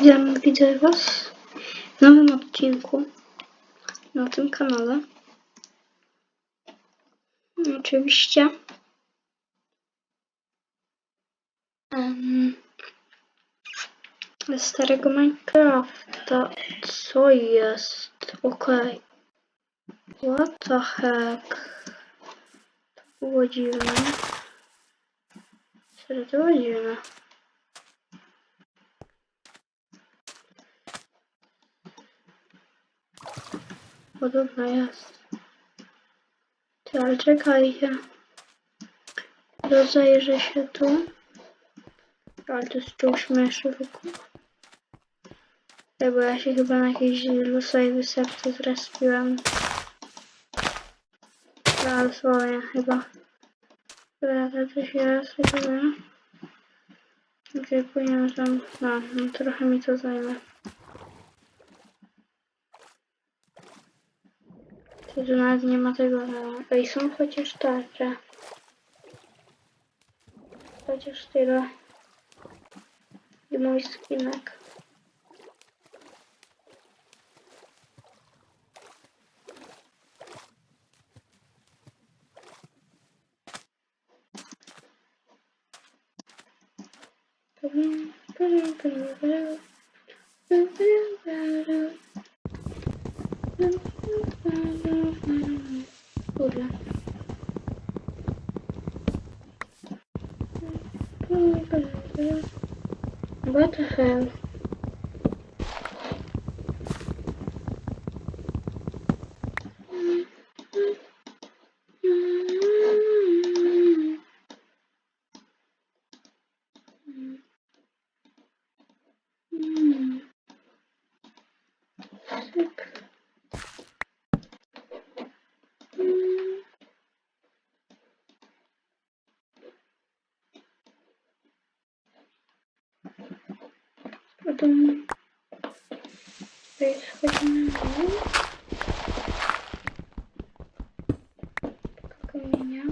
Witam, widzę Was w nowym odcinku na tym kanale. Oczywiście. ze starego Minecrafta. Co jest? Okej. What the heck? To było dziwne. Serio, to było dziwne. Podobno jest. Ty, ale czekajcie. Rozejrzę się tu. Ale to jest czuł śmieszy wokół. Ej, bo ja się chyba na jakiejś losowej wysepce zrespiłem. Dosłownie chyba. Dobra, to się respiłem. Okej, powinienem tam... No, no, trochę mi to zajmie. Tu nawet nie ma tego. Ej, są chociaż tarcze. Chociaż tyle. I mój skinek. What the hell? Syk. Potem tutaj schodzimy na dół. Kamienia.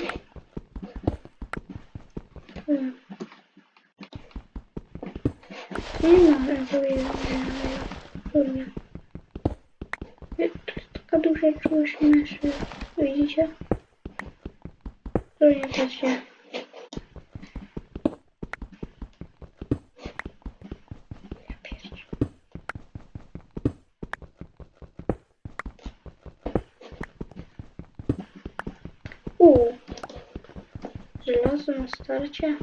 Tu. Nie ma razu Kurde. Taka duża czułość myszy. Widzicie? To nie. Ja Żelazo na starcie.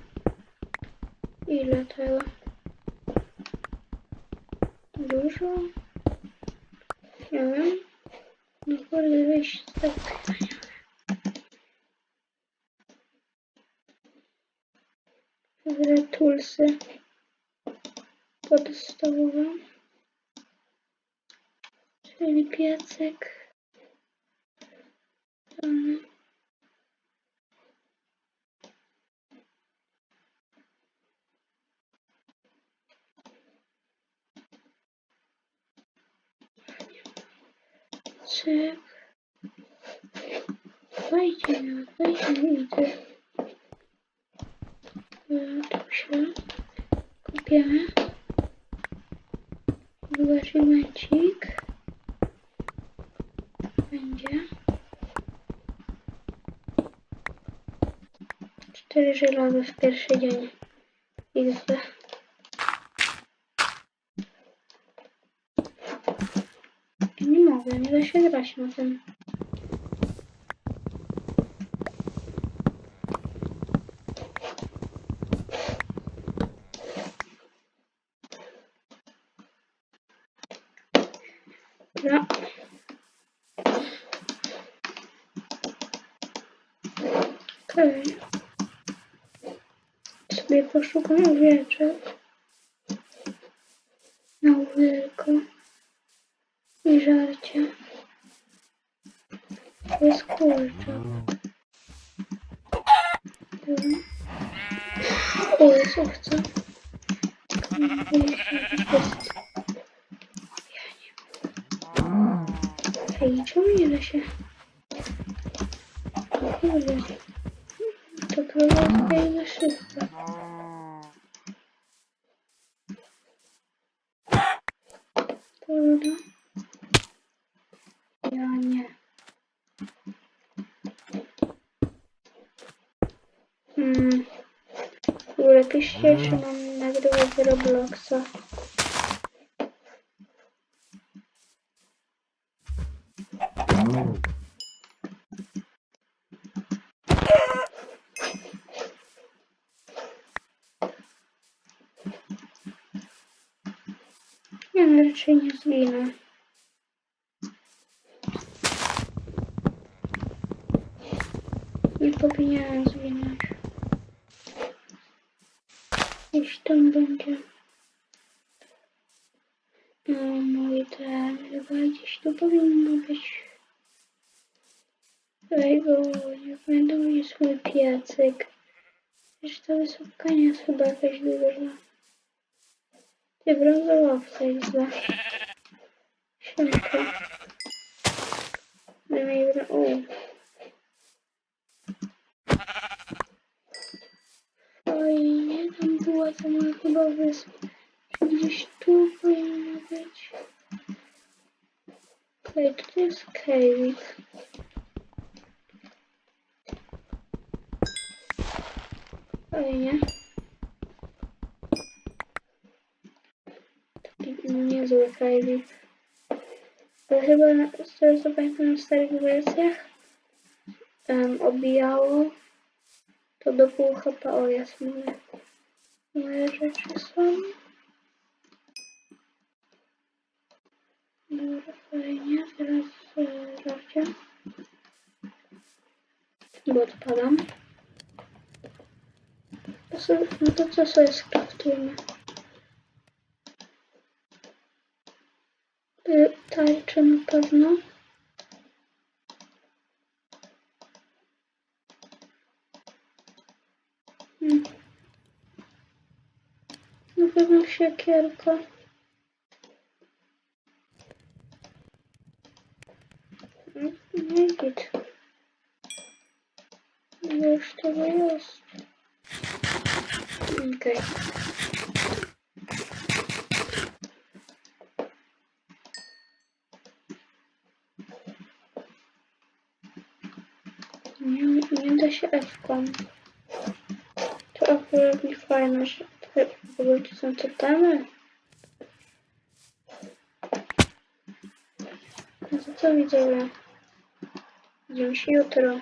Ile tego? Dużo? Nie wiem. No kurde, wyjść z tego. Wybrać toolsy podstawowe. Czyli piecek. Tam. Cyk. Wejdzie mi, wejdzie mi, idę. E, Tu się kopiemy. Zobaczymecik. Będzie. Cztery żelaza w pierwszy dzień. XD. Mogę, nie da się grać na tym. No. Okej. Poszukam owieczek. Na łyko. I żarcie. To jest kurczak. Dobra. O, jest owca. Jest. Ej, czemu nie da się? O Kurde. To krowa jest na szybko. Dobra. Ja nie. Hmm. W ogóle piszcie, czy mam nagrywać Robloxa. Nie, no raczej nie zginę. Nie powinienem zginąć. Gdzieś tam będzie. No, mój ten chyba gdzieś tu powinno być. Bo nie pamiętam, jest mój piecyk. Przecież ta wysówka nie jest chyba jakaś duża. Ty brązowca jest za. Siemka. Daj mi O. Fajnie, była ta moja chyba wyspa. Czy Gdzieś tu powinna być. Okej, to jest cave. Fajnie. Taki niezły cave. Ale chyba z tego co pamiętam na starych wersjach um, obijało to do pół HP. O, jest moje, rzeczy są. Dobra, fajnie. Teraz e, raczej. Bo odpadam. To sobie, no to co sobie skraftujemy? Y, Tarczę na pewno. Hmm. Pewno siekierka. Nie git. Już tego jest. Okej. Nie, nie da się F-kom. To akurat nie fajne, że to są totemy. No to co widzowie? Widzimy się jutro.